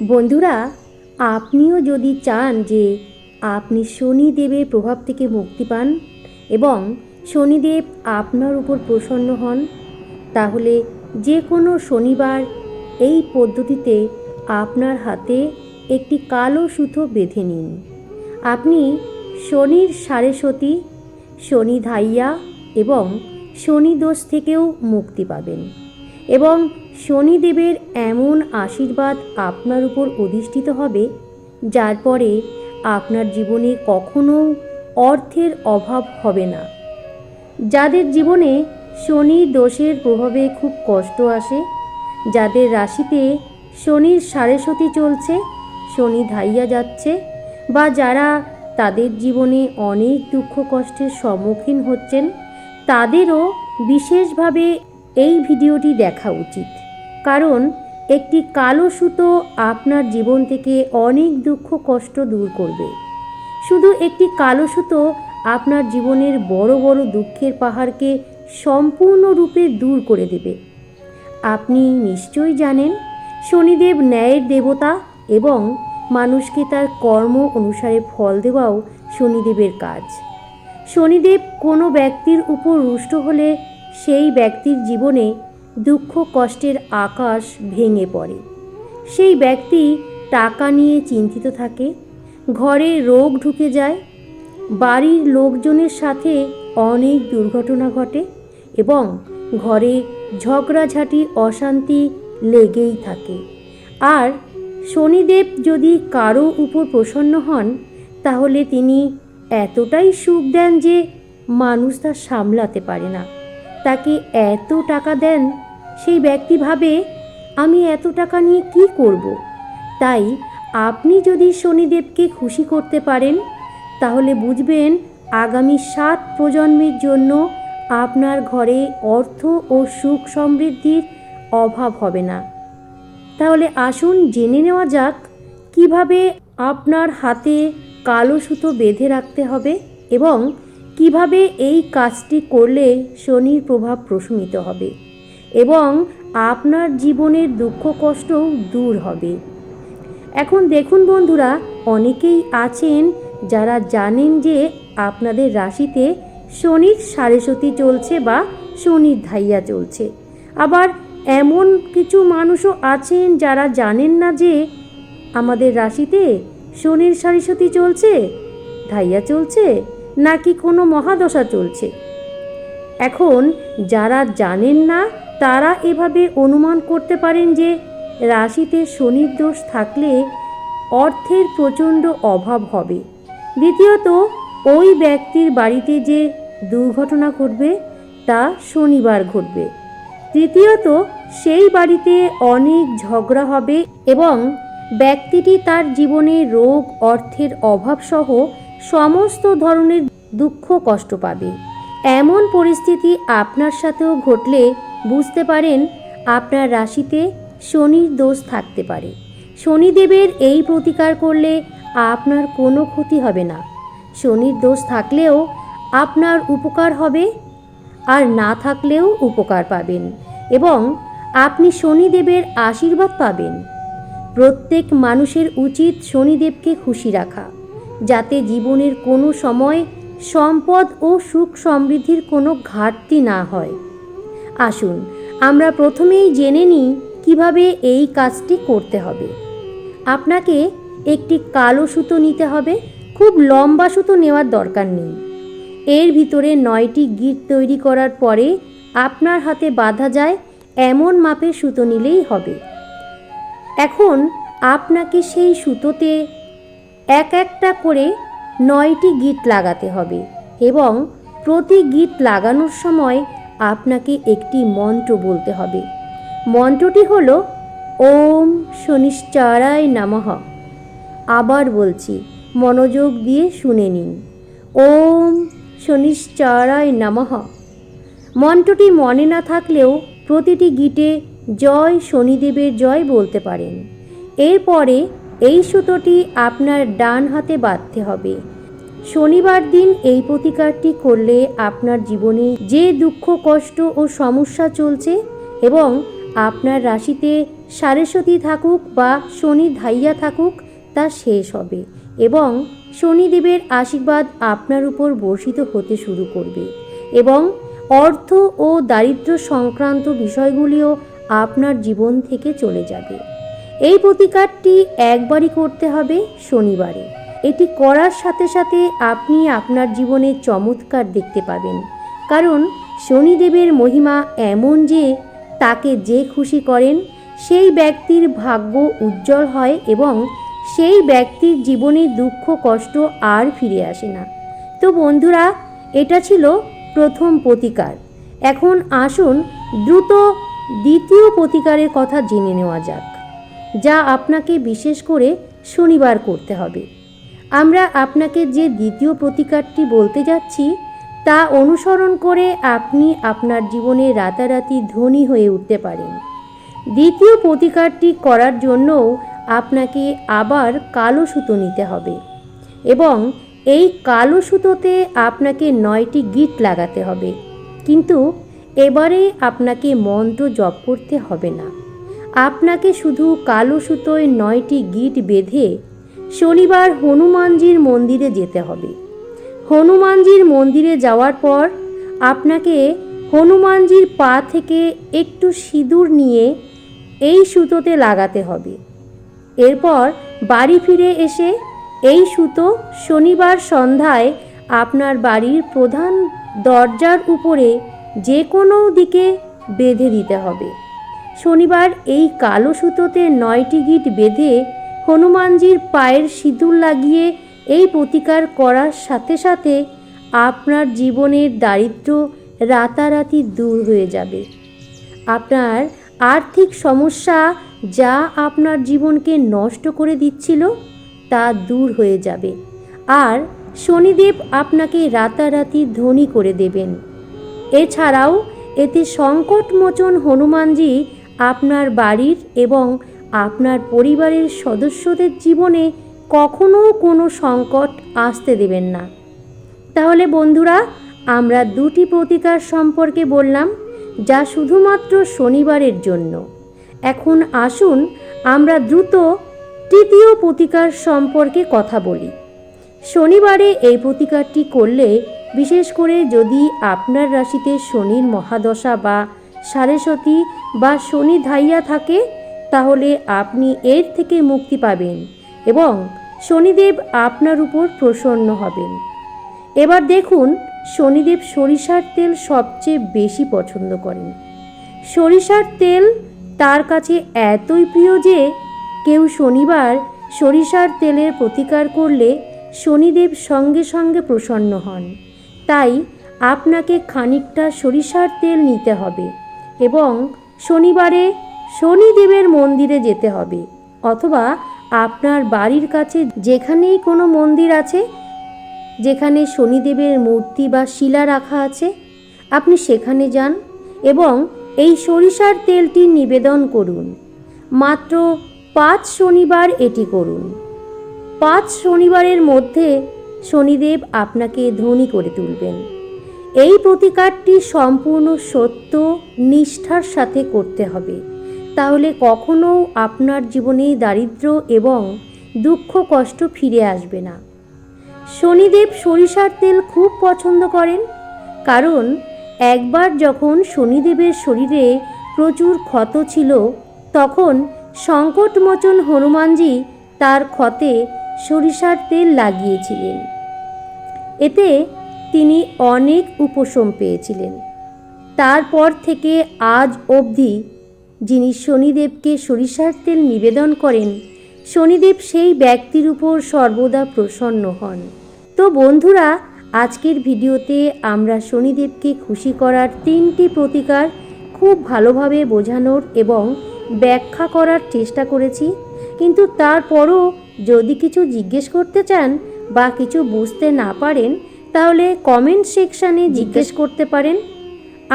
বন্ধুরা, আপনিও যদি চান যে আপনি শনিদেবের প্রভাব থেকে মুক্তি পান এবং শনিদেব আপনার উপর প্রসন্ন হন, তাহলে যে কোনো শনিবার এই পদ্ধতিতে আপনার হাতে একটি কালো সুতো বেঁধে নিন। আপনি শনির সাড়ে সতী শনি ধাইয়া এবং শনি দোষ থেকেও মুক্তি পাবেন এবং শনিদেবের এমন আশীর্বাদ আপনার উপর অধিষ্ঠিত হবে, যার পরে আপনার জীবনে কখনো অর্থের অভাব হবে না। যাদের জীবনে শনি দোষের প্রভাবে খুব কষ্ট আসে, যাদের রাশিতে শনির সাড়ে সতী চলছে, শনি ধাইয়া যাচ্ছে, বা যারা তাদের জীবনে অনেক দুঃখ কষ্টের সম্মুখীন হচ্ছেন, তাদেরও বিশেষভাবে এই ভিডিওটি দেখা উচিত। কারণ একটি কালো সুতো আপনার জীবন থেকে অনেক দুঃখ, কষ্ট দূর করবে। শুধু একটি কালো সুতো আপনার জীবনের বড় বড় দুঃখের পাহাড়কে সম্পূর্ণরূপে দূর করে দেবে। আপনি নিশ্চয়ই জানেন, শনিদেব ন্যায়ের দেবতা এবং মানুষকে তার কর্ম অনুসারে ফল দেওয়াও শনিদেবের কাজ। শনিদেব কোনো ব্যক্তির উপর রুষ্ট হলে সেই ব্যক্তির জীবনে দুঃখ কষ্টের আকাশ ভেঙে পড়ে। সেই ব্যক্তি টাকা নিয়ে চিন্তিত থাকে, ঘরে রোগ ঢুকে যায়, বাড়ির লোকজনের সাথে অনেক দুর্ঘটনা ঘটে এবং ঘরে ঝগড়াঝাটি, অশান্তি লেগেই থাকে। আর শনিদেব যদি কারও উপর প্রসন্ন হন, তাহলে তিনি এতটাই সুখ দেন যে মানুষ তা সামলাতে পারে না। তাকে এত টাকা দেন, সেই ব্যক্তি ভাবে, আমি এত টাকা নিয়ে কি করব। তাই আপনি যদি শনিদেবকে খুশি করতে পারেন, তাহলে বুঝবেন আগামী সাত প্রজন্মের জন্য আপনার ঘরে অর্থ ও সুখ সমৃদ্ধির অভাব হবে না তাহলে আসুন জেনে নেওয়া যাক, কীভাবে আপনার হাতে কালো সুতো বেঁধে রাখতে হবে এবং কীভাবে এই কাজটি করলে শনির প্রভাব প্রশমিত হবে এবং আপনার জীবনের দুঃখ কষ্টও দূর হবে? এখন দেখুন বন্ধুরা, অনেকেই আছেন যারা জানেন যে আপনাদের রাশিতে শনির সাড়েসতি চলছে বা শনির ধাইয়া চলছে। আবার এমন কিছু মানুষও আছেন যারা জানেন না যে আমাদের রাশিতে শনির সারিসতি চলছে, ধাইয়া চলছে নাকি কোনো মহাদশা চলছে? এখন যারা জানেন না, তারা এভাবে অনুমান করতে পারেন যে রাশিতে শনির দোষ থাকলে অর্থের প্রচণ্ড অভাব হবে। দ্বিতীয়ত, ওই ব্যক্তির বাড়িতে যে দুর্ঘটনা ঘটবে, তা শনিবার ঘটবে। তৃতীয়ত, সেই বাড়িতে অনেক ঝগড়া হবে এবং ব্যক্তিটি তার জীবনে রোগ, অর্থের অভাবসহ সমস্ত ধরনের দুঃখ কষ্ট পাবে। এমন পরিস্থিতি আপনার সাথেও ঘটলে বুঝতে পারেন আপনার রাশিতে শনির দোষ থাকতে পারে। শনিদেবের এই প্রতিকার করলে আপনার কোনো ক্ষতি হবে না। শনির দোষ থাকলেও আপনার উপকার হবে আর না থাকলেও উপকার পাবেন এবং আপনি শনিদেবের আশীর্বাদ পাবেন। প্রত্যেক মানুষের উচিত শনিদেবকে খুশি রাখা। যাতে জীবনের কোনো সময় সম্পদ ও সুখ সমৃদ্ধির কোনো ঘাটতি না হয়। আসুন, আমরা প্রথমেই জেনে নিই কীভাবে এই কাজটি করতে হবে। আপনাকে একটি কালো সুতো নিতে হবে, খুব লম্বা সুতো নেওয়ার দরকার নেই। এর ভিতরে নয়টি গিট তৈরি করার পরে আপনার হাতে বাঁধা যায় এমন মাপের সুতো নিলেই হবে। এখন আপনাকে সেই সুতোতে এক একটা করে নয়টি গিট লাগাতে হবে এবং প্রতি গিট লাগানোর সময় আপনাকে একটি মন্ত্র বলতে হবে। মন্ত্রটি হল, ওম শনিশ্চারায় নমঃ। আবার বলছি, মনোযোগ দিয়ে শুনে নিন, ওম শনিশ্চারায় নমঃ। মন্ত্রটি মনে না থাকলেও প্রতিটি গিটে জয় শনিদেবের জয় বলতে পারেন। এরপরে এই সুতোটি আপনার ডান হাতে বাঁধতে হবে। শনিবার দিন এই প্রতিকারটি করলে আপনার জীবনে যে দুঃখ, কষ্ট ও সমস্যা চলছে এবং আপনার রাশিতে সারেস্বতী থাকুক বা শনি ধাইয়া থাকুক, তা শেষ হবে এবং শনিদেবের আশীর্বাদ আপনার উপর বর্ষিত হতে শুরু করবে এবং অর্থ ও দারিদ্র সংক্রান্ত বিষয়গুলিও আপনার জীবন থেকে চলে যাবে। এই প্রতিকারটি একবারই করতে হবে শনিবারে। এটি করার সাথে সাথে আপনি আপনার জীবনে চমৎকার দেখতে পাবেন। কারণ শনিদেবের মহিমা এমন যে তাকে যে খুশি করেন, সেই ব্যক্তির ভাগ্য উজ্জ্বল হয় এবং সেই ব্যক্তির জীবনে দুঃখ, কষ্ট আর ফিরে আসে না। তো বন্ধুরা, এটা ছিল প্রথম প্রতিকার। এখন আসুন দ্রুত দ্বিতীয় প্রতিকারের কথা জেনে নেওয়া যাক। যা আপনাকে বিশেষ করে শনিবার করতে হবে। আমরা আপনাকে যে দ্বিতীয় প্রতিকারটি বলতে যাচ্ছি, তা অনুসরণ করে আপনি আপনার জীবনে রাতারাতি ধনী হয়ে উঠতে পারেন। দ্বিতীয় প্রতিকারটি করার জন্যও আপনাকে আবার কালো সুতো নিতে হবে এবং এই কালো সুতোতে আপনাকে নয়টি গিট লাগাতে হবে। কিন্তু এবারে আপনাকে মন্ত্র জপ করতে হবে না। আপনাকে শুধু কালো সুতোয় নয়টি গিট বেঁধে শনিবার হনুমানজির মন্দিরে যেতে হবে। হনুমানজির মন্দিরে যাওয়ার পর আপনাকে হনুমানজির পা থেকে একটু সিঁদুর নিয়ে এই সুতোতে লাগাতে হবে। এরপর বাড়ি ফিরে এসে এই সুতো শনিবার সন্ধ্যায় আপনার বাড়ির প্রধান দরজার উপরে যে কোনো দিকে বেঁধে দিতে হবে। শনিবার এই কালো সুতোতে নয়টি গিট বেঁধে হনুমানজির পায়ের সিঁদুর লাগিয়ে এই প্রতিকার করার সাথে সাথে আপনার জীবনের দারিদ্র রাতারাতি দূর হয়ে যাবে। আপনার আর্থিক সমস্যা যা আপনার জীবনকে নষ্ট করে দিচ্ছিল, তা দূর হয়ে যাবে। আর শনিদেব আপনাকে রাতারাতি ধনী করে দেবেন। এছাড়াও এতে সংকটমোচন হনুমানজি আপনার বাড়ির এবং আপনার পরিবারের সদস্যদের জীবনে কখনো কোনো সংকট আসতে দেবেন না। তাহলে বন্ধুরা, আমরা দুটি প্রতিকার সম্পর্কে বললাম, যা শুধুমাত্র শনিবারের জন্য। এখন আসুন, আমরা দ্রুত তৃতীয় প্রতিকার সম্পর্কে কথা বলি। শনিবারে এই প্রতিকারটি করলে, বিশেষ করে যদি আপনার রাশিতে শনির মহাদশা বা সারেসতী বা শনি ধাইয়া থাকে, তাহলে আপনি এর থেকে মুক্তি পাবেন এবং শনিদেব আপনার উপর প্রসন্ন হবেন। এবার দেখুন, শনিদেব সরিষার তেল সবচেয়ে বেশি পছন্দ করেন। সরিষার তেল তার কাছে এতই প্রিয় যে, কেউ শনিবার সরিষার তেলের প্রতিকার করলে শনিদেব সঙ্গে সঙ্গে প্রসন্ন হন। তাই আপনাকে খানিকটা সরিষার তেল নিতে হবে এবং শনিবারে শনিদেবের মন্দিরে যেতে হবে অথবা আপনার বাড়ির কাছে যেখানেই কোনো মন্দির আছে, যেখানে শনিদেবের মূর্তি বা শিলা রাখা আছে, আপনি সেখানে যান এবং এই সরিষার তেলটি নিবেদন করুন। মাত্র পাঁচ শনিবার এটি করুন। পাঁচ শনিবারের মধ্যে শনিদেব আপনাকে ধনী করে তুলবেন। এই প্রতিকারটি সম্পূর্ণ সত্য, নিষ্ঠার সাথে করতে হবে। তাহলে কখনো আপনার জীবনে দারিদ্র এবং দুঃখ, কষ্ট ফিরে আসবে না। শনিদেব সরিষার তেল খুব পছন্দ করেন, কারণ একবার যখন শনিদেবের শরীরে প্রচুর ক্ষত ছিল, তখন সংকটমোচন হনুমানজি তার ক্ষতে সরিষার তেল লাগিয়েছিলেন। এতে তিনি অনেক উপশম পেয়েছিলেন। তারপর থেকে আজ অবধি যিনি শনিদেবকে সরিষার তেল নিবেদন করেন, শনিদেব সেই ব্যক্তির উপর সর্বদা প্রসন্ন হন। তো বন্ধুরা, আজকের ভিডিওতে আমরা শনিদেবকে খুশি করার তিনটি প্রতিকার খুব ভালোভাবে বোঝানোর এবং ব্যাখ্যা করার চেষ্টা করেছি। কিন্তু তারপরও যদি কিছু জিজ্ঞেস করতে চান বা কিছু বুঝতে না পারেন তাহলে কমেন্ট সেকশানে জিজ্ঞেস করতে পারেন।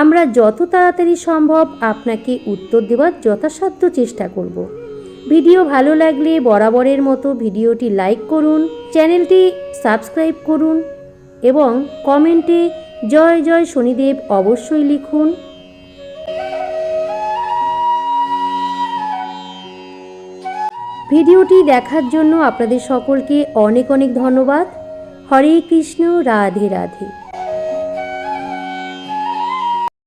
আমরা যত তাড়াতাড়ি সম্ভব আপনাকে উত্তর দেওয়ার যথাসাধ্য চেষ্টা করব। ভিডিও ভালো লাগলে বরাবরের মতো ভিডিওটি লাইক করুন চ্যানেলটি সাবস্ক্রাইব করুন এবং কমেন্টে জয় জয় শনিদেব অবশ্যই লিখুন। ভিডিওটি দেখার জন্য আপনাদের সকলকে অনেক অনেক ধন্যবাদ। হরে কৃষ্ণ রাধে রাধে।